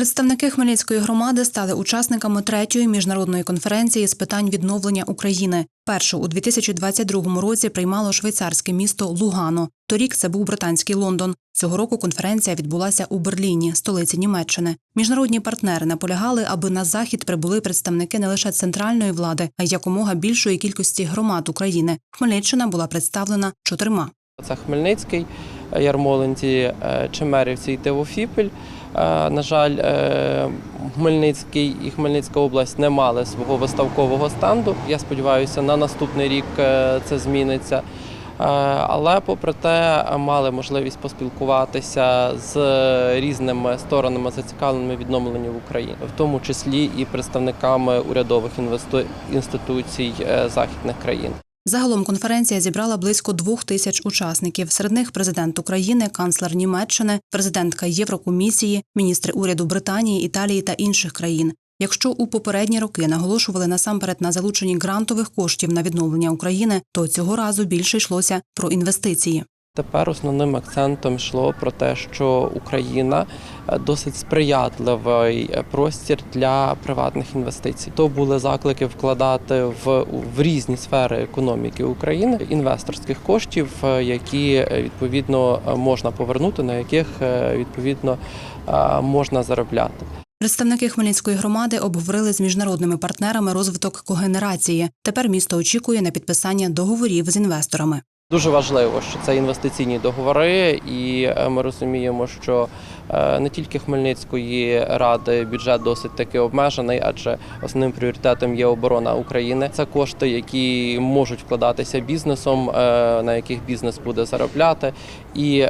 Представники Хмельницької громади стали учасниками третьої міжнародної конференції з питань відновлення України. Першу у 2022 році приймало швейцарське місто Лугано. Торік це був британський Лондон. Цього року конференція відбулася у Берліні, столиці Німеччини. Міжнародні партнери наполягали, аби на захід прибули представники не лише центральної влади, а й якомога більшої кількості громад України. Хмельниччина була представлена чотирма. Це Хмельницький, Ярмолинці, е, Чемерівці і Тевофіпіль. Е, На жаль, е, Хмельницький і Хмельницька область не мали свого виставкового стенду. Я сподіваюся, на наступний рік е, це зміниться. Але попри те, мали можливість поспілкуватися з різними сторонами зацікавленими в відновленні в тому числі і представниками урядових інституцій західних країн. Загалом конференція зібрала близько двох тисяч учасників. Серед них президент України, канцлер Німеччини, президентка Єврокомісії, міністри уряду Британії, Італії та інших країн. Якщо у попередні роки наголошували насамперед на залученні грантових коштів на відновлення України, то цього разу більше йшлося про інвестиції. Тепер основним акцентом йшло про те, що Україна е, досить сприятливий е, простір для приватних інвестицій. То були заклики вкладати в, в різні сфери економіки України інвесторських коштів, е, які відповідно можна повернути, на яких відповідно можна заробляти. Представники Хмельницької громади обговорили з міжнародними партнерами розвиток когенерації. Тепер місто очікує на підписання договорів з інвесторами. Дуже важливо, що це інвестиційні договори, і е, ми розуміємо, що е, не тільки Хмельницької ради бюджет досить таки обмежений, адже основним пріоритетом є оборона України. Це кошти, які можуть вкладатися бізнесом, е, на яких бізнес буде заробляти, і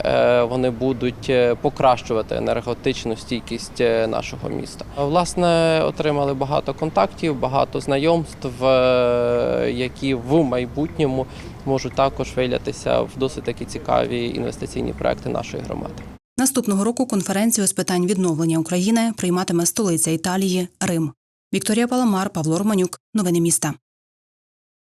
вони будуть покращувати енергетичну стійкість нашого міста. Власне, отримали багато контактів, багато знайомств, які в майбутньому можуть також вилятися в досить такі цікаві інвестиційні проекти нашої громади. Наступного року конференцію з питань відновлення України прийматиме столиця Італії Рим. Вікторія Паламар, Павло Романюк. Новини міста.